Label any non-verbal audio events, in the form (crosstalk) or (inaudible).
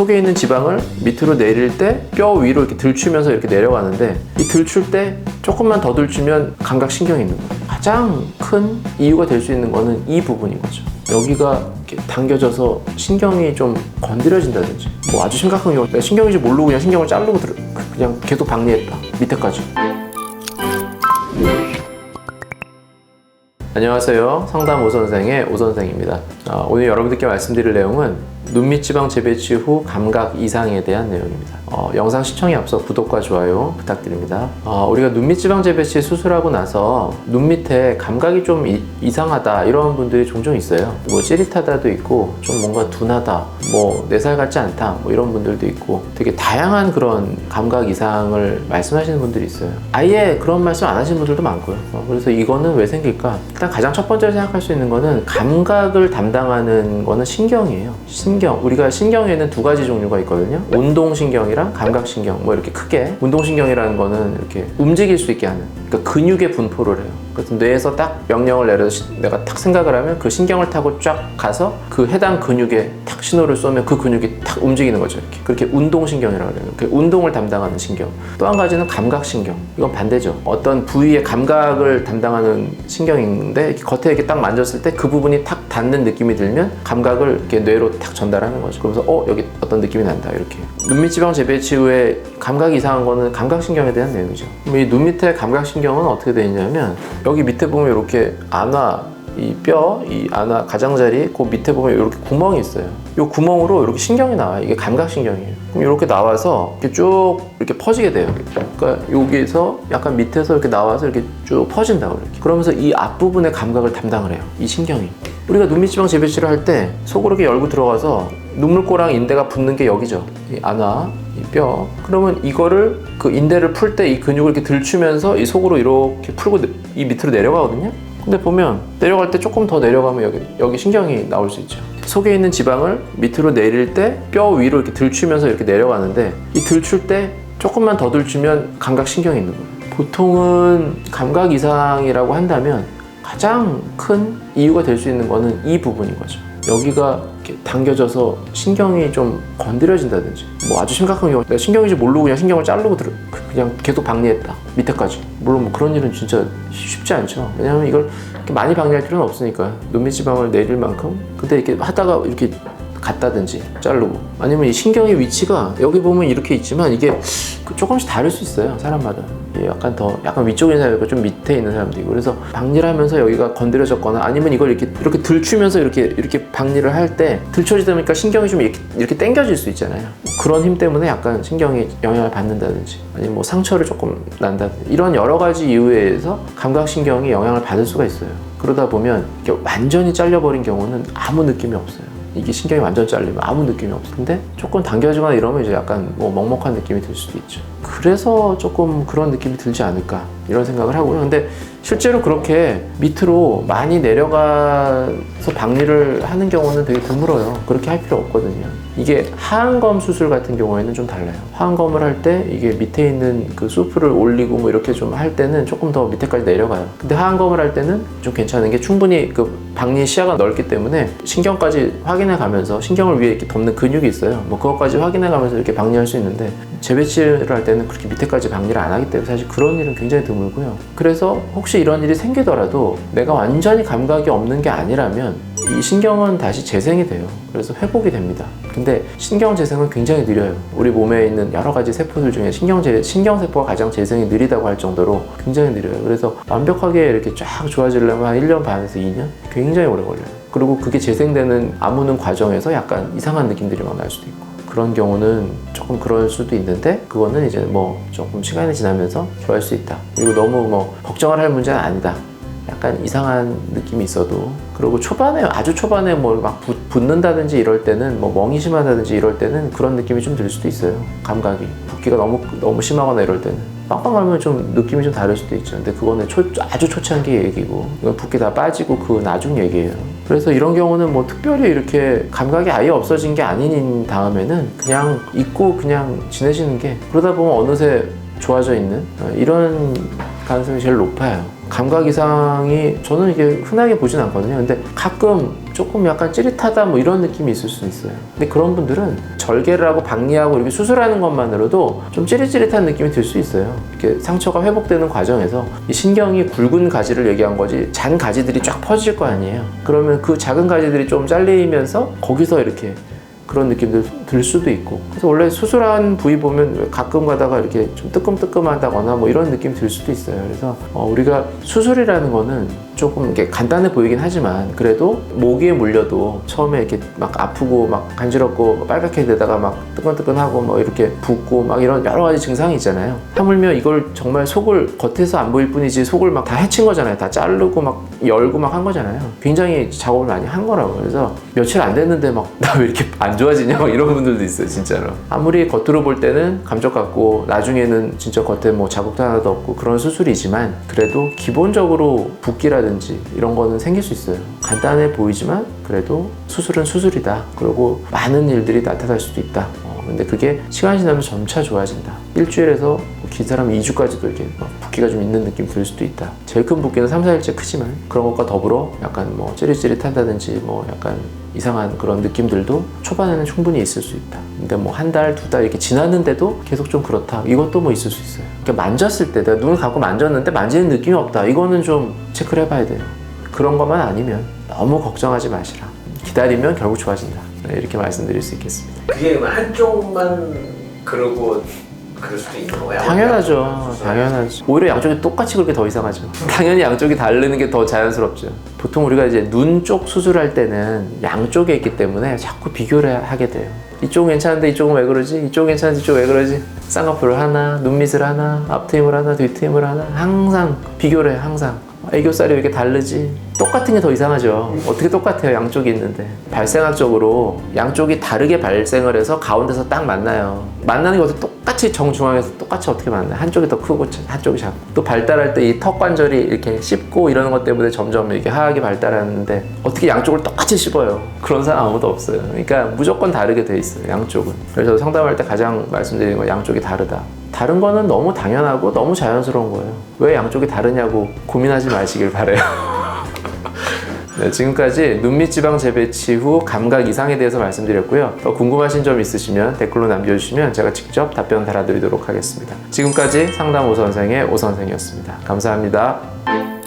속에 있는 지방을 밑으로 내릴 때 뼈 위로 이렇게 들추면서 이렇게 내려가는데 이 들출 때 조금만 더 들추면 감각신경이 있는 거예요. 가장 큰 이유가 될 수 있는 거는 이 부분인 거죠. 여기가 당겨져서 신경이 좀 건드려진다든지 뭐 아주 심각한 경우 내가 신경인지 모르고 그냥 신경을 자르고 들어 그냥 계속 박리했다 밑에까지 안녕하세요 상담 오선생의 오선생입니다 아, 오늘 여러분들께 말씀드릴 내용은 눈밑 지방 재배치 후 감각 이상에 대한 내용입니다. 어, 영상 시청에 앞서 구독과 좋아요 부탁드립니다. 어, 우리가 눈밑 지방 재배치 수술하고 나서 눈 밑에 감각이 좀 이, 이상하다 이런 분들이 종종 있어요. 뭐 찌릿하다도 있고 좀 뭔가 둔하다 뭐 내 살 같지 않다 뭐 이런 분들도 있고 되게 다양한 그런 감각 이상을 말씀하시는 분들이 있어요. 아예 그런 말씀 안 하시는 분들도 많고요. 어, 그래서 이거는 왜 생길까? 일단 가장 첫 번째로 생각할 수 있는 거는 감각을 담당하는 거는 신경이에요. 신경 우리가 신경에는 두 가지 종류가 있거든요. 운동신경이랑 감각신경 뭐 이렇게 크게. 운동신경이라는 거는 이렇게 움직일 수 있게 하는 그러니까 근육의 분포를 해요 그래서 뇌에서 딱 명령을 내려서 시- 내가 딱 생각을 하면 그 신경을 타고 쫙 가서 그 해당 근육에 탁 신호를 쏘면 그 근육이 탁 움직이는 거죠 이렇게. 그렇게 운동신경이라고 그래요 그 운동을 담당하는 신경. 또 한 가지는 감각신경. 이건 반대죠. 어떤 부위의 감각을 담당하는 신경이 있는데 겉에 이렇게 딱 만졌을 때 그 부분이 탁 닿는 느낌이 들면 감각을 이렇게 뇌로 탁 전달하는 거죠. 그러면서 어 여기 어떤 느낌이 난다 이렇게. 눈밑 지방 재배치 후에 감각이 이상한 거는 감각신경에 대한 내용이죠. 이 눈 밑에 감각신경은 어떻게 되어 있냐면 여기 밑에 보면 이렇게 안화 이 뼈, 이 안화 가장자리 그 밑에 보면 이렇게 구멍이 있어요. 이 구멍으로 이렇게 신경이 나와요. 이게 감각신경이에요. 그럼 이렇게 나와서 이렇게 쭉 이렇게 퍼지게 돼요. 그러니까 여기서 약간 밑에서 이렇게 나와서 이렇게 쭉 퍼진다고 이렇게. 그러면서 이 앞부분의 감각을 담당을 해요. 이 신경이. 우리가 눈밑지방 재배치를 할 때 속으로 이렇게 열고 들어가서 눈물꼬랑 인대가 붙는 게 여기죠. 이 안화, 이 뼈. 그러면 이거를 그 인대를 풀 때 이 근육을 이렇게 들추면서 이 속으로 이렇게 풀고 내- 이 밑으로 내려가거든요. 근데 보면 내려갈 때 조금 더 내려가면 여기 여기 신경이 나올 수 있죠. 속에 있는 지방을 밑으로 내릴 때 뼈 위로 이렇게 들추면서 이렇게 내려가는데 이 들출 때 조금만 더 들추면 감각 신경이 있는 거예요. 보통은 감각 이상이라고 한다면 가장 큰 이유가 될 수 있는 거는 이 부분인 거죠. 여기가 이렇게 당겨져서 신경이 좀 건드려진다든지 뭐 아주 심각한 경우 내가 신경인지 모르고 그냥 신경을 자르고 들어 그냥 계속 박리했다. 밑에까지. 물론 뭐 그런 일은 진짜 쉽지 않죠. 왜냐하면 이걸 이렇게 많이 박리할 필요는 없으니까. 눈밑 지방을 내릴 만큼 근데 이렇게 하다가 이렇게 갔다든지 자르고 아니면 이 신경의 위치가 여기 보면 이렇게 있지만 이게 그 조금씩 다를 수 있어요 사람마다. 약간 더 약간 위쪽에 있는 사람이 있고 좀 밑에 있는 사람도 있고. 그래서 박리하면서 여기가 건드려졌거나 아니면 이걸 이렇게 이렇게 들추면서 이렇게 이렇게 박리를 할 때 들춰지다 보니까 신경이 좀 이렇게 이렇게 당겨질 수 있잖아요. 그런 힘 때문에 약간 신경이 영향을 받는다든지 아니면 뭐 상처를 조금 난다든지 이런 여러 가지 이유에 의해서 감각신경이 영향을 받을 수가 있어요. 그러다 보면 완전히 잘려버린 경우는 아무 느낌이 없어요 이게 신경이 완전 잘리면 아무 느낌이 없어. 근데 조금 당겨지거나 이러면 이제 약간 뭐 먹먹한 느낌이 들 수도 있죠. 그래서 조금 그런 느낌이 들지 않을까 이런 생각을 하고요. 근데 실제로 그렇게 밑으로 많이 내려가서 박리를 하는 경우는 되게 드물어요. 그렇게 할 필요 없거든요. 이게 하안검 수술 같은 경우에는 좀 달라요. 하안검을 할 때 이게 밑에 있는 그 수프를 올리고 뭐 이렇게 좀 할 때는 조금 더 밑에까지 내려가요. 근데 하안검을 할 때는 좀 괜찮은 게 충분히 그 박리 시야가 넓기 때문에 신경까지 확인해 가면서 신경을 위에 이렇게 덮는 근육이 있어요. 뭐 그것까지 확인해 가면서 이렇게 박리할 수 있는데 재배치를 할 때는 그렇게 밑에까지 박리를 안 하기 때문에 사실 그런 일은 굉장히 드물고요. 그래서 혹시 이런 일이 생기더라도 내가 완전히 감각이 없는 게 아니라면 이 신경은 다시 재생이 돼요. 그래서 회복이 됩니다. 근데 신경 재생은 굉장히 느려요. 우리 몸에 있는 여러 가지 세포들 중에 신경 재, 신경세포가 가장 재생이 느리다고 할 정도로 굉장히 느려요. 그래서 완벽하게 이렇게 쫙 좋아지려면 한 1년 반에서 2년? 굉장히 오래 걸려요. 그리고 그게 재생되는 아무는 과정에서 약간 이상한 느낌들이 막 날 수도 있고. 그런 경우는 조금 그럴 수도 있는데 그거는 이제 뭐 조금 시간이 지나면서 좋아할 수 있다. 그리고 너무 뭐 걱정을 할 문제는 아니다. 약간 이상한 느낌이 있어도. 그리고 초반에 아주 초반에 뭐 막 붙는다든지 이럴 때는 뭐 멍이 심하다든지 이럴 때는 그런 느낌이 좀 들 수도 있어요. 감각이. 붓기가 너무 너무 심하거나 이럴 때는. 빵빵 하면 좀 느낌이 좀 다를 수도 있죠. 근데 그거는 초, 아주 초창기 얘기고. 붓기 다 빠지고 그 나중 얘기예요 그래서 이런 경우는 뭐 특별히 이렇게 감각이 아예 없어진 게 아닌 다음에는 그냥 잊고 그냥 지내시는 게 그러다 보면 어느새 좋아져 있는 어, 이런 가능성이 제일 높아요. 감각 이상이 저는 이게 흔하게 보진 않거든요. 근데 가끔 좀 조금 약간 찌릿하다 뭐 이런 느낌이 있을 수 있어요. 근데 그런 분들은 절개를 하고 박리하고 이렇게 수술하는 것만으로도 좀 찌릿찌릿한 느낌이 들 수 있어요. 이렇게 상처가 회복되는 과정에서 이 신경이 굵은 가지를 얘기한 거지 잔 가지들이 쫙 퍼질 거 아니에요. 그러면 그 작은 가지들이 좀 잘리면서 거기서 이렇게 그런 느낌들 들 수도 있고. 그래서 원래 수술한 부위 보면 가끔 가다가 이렇게 좀 뜨끔뜨끔하다거나 뭐 이런 느낌 들 수도 있어요. 그래서 어, 우리가 수술이라는 거는 조금 이렇게 간단해 보이긴 하지만 그래도 모기에 물려도 처음에 이렇게 막 아프고 막 간지럽고 빨갛게 되다가 막 뜨끈뜨끈하고 뭐 이렇게 붓고 막 이런 여러 가지 증상이 있잖아요. 하물며 이걸 정말 속을 겉에서 안 보일 뿐이지 속을 막 다 해친 거잖아요. 다 자르고 막 열고 막 한 거잖아요. 굉장히 작업을 많이 한 거라고. 그래서 며칠 안 됐는데 막 (laughs) 나 왜 이렇게 안 좋아지냐 막 이런 분들도 있어요 진짜로. 아무리 겉으로 볼 때는 감쪽 같고 나중에는 진짜 겉에 뭐 자국도 하나도 없고 그런 수술이지만 그래도 기본적으로 붓기라든지 이런 거는 생길 수 있어요. 간단해 보이지만 그래도 수술은 수술이다. 그리고 많은 일들이 나타날 수도 있다. 어, 근데 그게 시간이 지나면 점차 좋아진다. 일주일에서 긴 사람은 2주까지도 이렇게 막 붓기가 좀 있는 느낌 들 수도 있다 제일 큰 붓기는 3, 4일째 크지만 그런 것과 더불어 약간 뭐 찌릿찌릿한다든지 뭐 약간 이상한 그런 느낌들도 초반에는 충분히 있을 수 있다. 근데 뭐 한 달, 두 달 이렇게 지났는데도 계속 좀 그렇다. 이것도 뭐 있을 수 있어요. 그러니까 만졌을 때 내가 눈을 감고 만졌는데 만지는 느낌이 없다. 이거는 좀 체크를 해봐야 돼요. 그런 것만 아니면 너무 걱정하지 마시라. 기다리면 결국 좋아진다. 네, 이렇게 말씀드릴 수 있겠습니다. 그게 한쪽만 그러고 그럴 수도 있는 거야. 당연하죠. 당연하죠. 오히려 양쪽이 똑같이 그렇게 더 이상하죠. (laughs) 당연히 양쪽이 다르는 게 더 자연스럽죠. 보통 우리가 이제 눈 쪽 수술할 때는 양쪽에 있기 때문에 자꾸 비교를 하게 돼요. 이쪽은 괜찮은데 이쪽은 왜 그러지? 이쪽은 괜찮은데 이쪽은 왜 그러지? 쌍꺼풀을 하나, 눈밑을 하나, 앞트임을 하나, 뒤트임을 하나 항상 비교를 해요. 항상. 애교살이 왜 이렇게 다르지? 똑같은 게 더 이상하죠. 어떻게 똑같아요? 양쪽이 있는데. 발생학적으로 양쪽이 다르게 발생을 해서 가운데서 딱 만나요. 만나는 게 어떻게 똑같이 정중앙에서 똑같이 어떻게 만나요? 한쪽이 더 크고 한쪽이 작고. 또 발달할 때 이 턱 관절이 이렇게 씹고 이러는 것 때문에 점점 이렇게 하얗게 발달하는데 어떻게 양쪽을 똑같이 씹어요? 그런 사람 아무도 없어요. 그러니까 무조건 다르게 돼 있어요. 양쪽은. 그래서 상담할 때 가장 말씀드리는 건 양쪽이 다르다. 다른 거는 너무 당연하고 너무 자연스러운 거예요. 왜 양쪽이 다르냐고 고민하지 마시길 바래요. (laughs) 네, 지금까지 눈밑 지방 재배치 후 감각 이상에 대해서 말씀드렸고요. 더 궁금하신 점 있으시면 댓글로 남겨주시면 제가 직접 답변 달아드리도록 하겠습니다. 지금까지 상담 오 선생의 오 선생이었습니다. 감사합니다.